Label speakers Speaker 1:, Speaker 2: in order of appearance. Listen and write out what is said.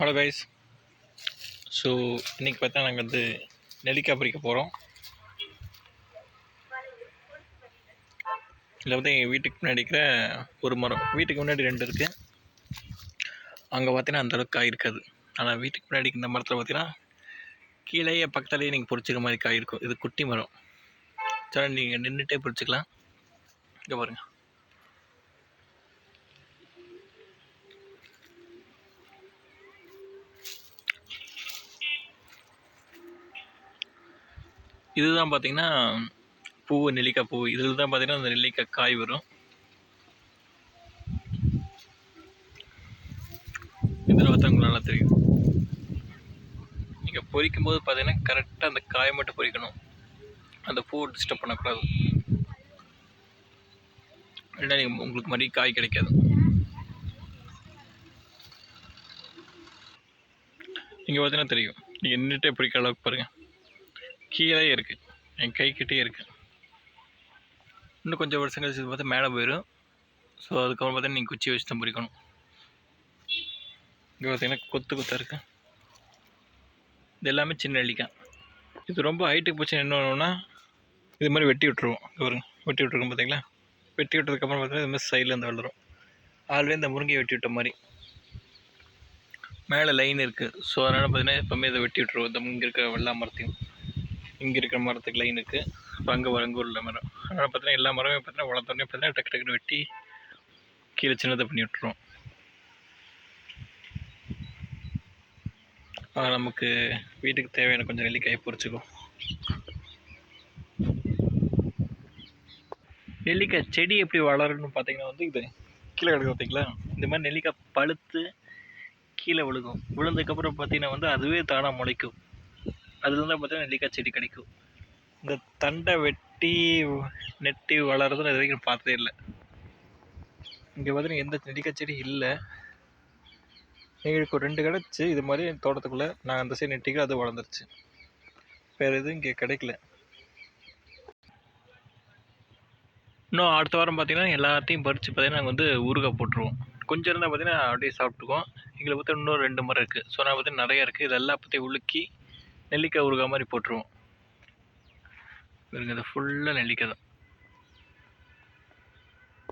Speaker 1: Hello guys so இன்றைக்கி பார்த்தா நாங்கள் வந்து நெல்லிக்காய் பறிக்க போகிறோம் இதில் வந்து எங்கள் வீட்டுக்கு முன்னாடி இருக்கிற ஒரு மரம். வீட்டுக்கு முன்னாடி ரெண்டு இருக்குது அங்கே பார்த்தீங்கன்னா அந்தளவுக்கு காய் இருக்காது. ஆனால் வீட்டுக்கு முன்னாடி இந்த மரத்தில் பார்த்தீங்கன்னா கீழேயே பக்கத்துலேயே நீங்கள் பொறிச்சிக்கிற மாதிரி காய் இருக்கும். இது குட்டி மரம். சரி நீங்கள் நின்றுட்டே பொறிச்சிக்கலாம் இங்கே பாருங்கள் இதுதான் பார்த்தீங்கன்னா பூ நெல்லிக்காய் பூ. இதில் தான் பார்த்தீங்கன்னா அந்த நெல்லிக்காய் காய் வரும். இதில் பார்த்தா உங்களுக்கு நல்லா தெரியும். நீங்கள் பொரிக்கும் போது பார்த்தீங்கன்னா கரெக்டாக அந்த காயை மட்டும் பொரிக்கணும். அந்த பூ டிஸ்டர்ப் பண்ணக்கூடாது. இல்லைன்னா நீங்கள் உங்களுக்கு மாதிரி காய் கிடைக்காது. நீங்கள் பார்த்தீங்கன்னா தெரியும். நீங்கள் நின்றுட்டே பிடிக்கிற அளவுக்கு பாருங்கள் கீழே இருக்குது என் கை இருக்குது இன்னும் கொஞ்சம் வருஷம் கழிச்சு பார்த்தா மேலே போயிடும் ஸோ அதுக்கப்புறம் பார்த்தா நீங்கள் குச்சி வச்சு தான் பிடிக்கணும் இங்கே பார்த்தீங்கன்னா கொத்து கொத்தாக இருக்கு. இது எல்லாமே சின்ன நெல்லிக்காய். இது ரொம்ப ஹைட்டுக்கு போச்சு என்ன பண்ணுவோம்னா இது மாதிரி வெட்டி விட்டுருவோம். பாருங்க வெட்டி விட்டுருக்கோம் பார்த்தீங்களா வெட்டி விட்டதுக்கப்புறம் பார்த்தீங்கன்னா இது மாதிரி சைடில் இருந்து வளரும். ஆல்ரெடி இந்த முருங்கையை வெட்டி விட்ட மாதிரி. மேலே லைன் இருக்குது ஸோ அதனால் பார்த்தீங்கன்னா எப்போவுமே இதை வெட்டி விட்டுருவோம். இந்த இங்கே இருக்கிற வெள்ளா மரத்தையும். இங்கே இருக்கிற மரத்துக்கு லைன் இருக்குது அங்கே வர உள்ள மரம். அதனால் பார்த்தீங்கன்னா எல்லா மரமே பார்த்தீங்கன்னா வளர்த்தோடனே பார்த்தீங்கன்னா டக்கு டக்குன்னு வெட்டி கீழே சின்னதை பண்ணி விட்டுருவோம். நமக்கு வீட்டுக்கு தேவையான கொஞ்சம் நெல்லிக்காய் பொரிச்சுக்கும் நெல்லிக்காய் செடி எப்படி வளருன்னு பார்த்தீங்கன்னா வந்து இது கீழே கிடக்கு பார்த்தீங்களா இந்த மாதிரி நெல்லிக்காய் பழுத்து கீழே விழுகும். விழுந்ததுக்கப்புறம் பார்த்தீங்கன்னா வந்து அதுவே தானாக முளைக்கும். அதுலேருந்து தான் பார்த்தீங்கன்னா நெல்லிக்காய் செடி கிடைக்கும். இந்த தண்டை வெட்டி நெட்டி வளர்றது இது வரைக்கும் பார்த்ததே இல்லை. இங்கே பார்த்தீங்கன்னா எந்த நெல்லிக்காய் செடி இல்லை. எங்களுக்கு ஒரு ரெண்டு கிடச்சி இது மாதிரி என் தோட்டத்துக்குள்ளே நான் அந்த சைடு நெட்டிக்கு அது வளர்ந்துருச்சு. வேறு எதுவும் இங்கே கிடைக்கல. இன்னும் அடுத்த வாரம் பார்த்தீங்கன்னா எல்லாத்தையும் பறித்து பார்த்தீங்கன்னா நாங்கள் வந்து ஊறுகாய் போட்டுருவோம். கொஞ்சம் இருந்தால் பார்த்தீங்கன்னா அப்படியே சாப்பிட்டுக்குவோம். எங்களை பார்த்தா இன்னும் ரெண்டு மரம் இருக்குது ஸோ நான் பார்த்தீங்கன்னா நிறையா இருக்குது இதெல்லாம் பற்றி உலுக்கி நெல்லிக்காய் ஊறுகாய் மாதிரி போட்டுருவோம். பாருங்க இது ஃபுல்லாக நெல்லிக்காய் தான்.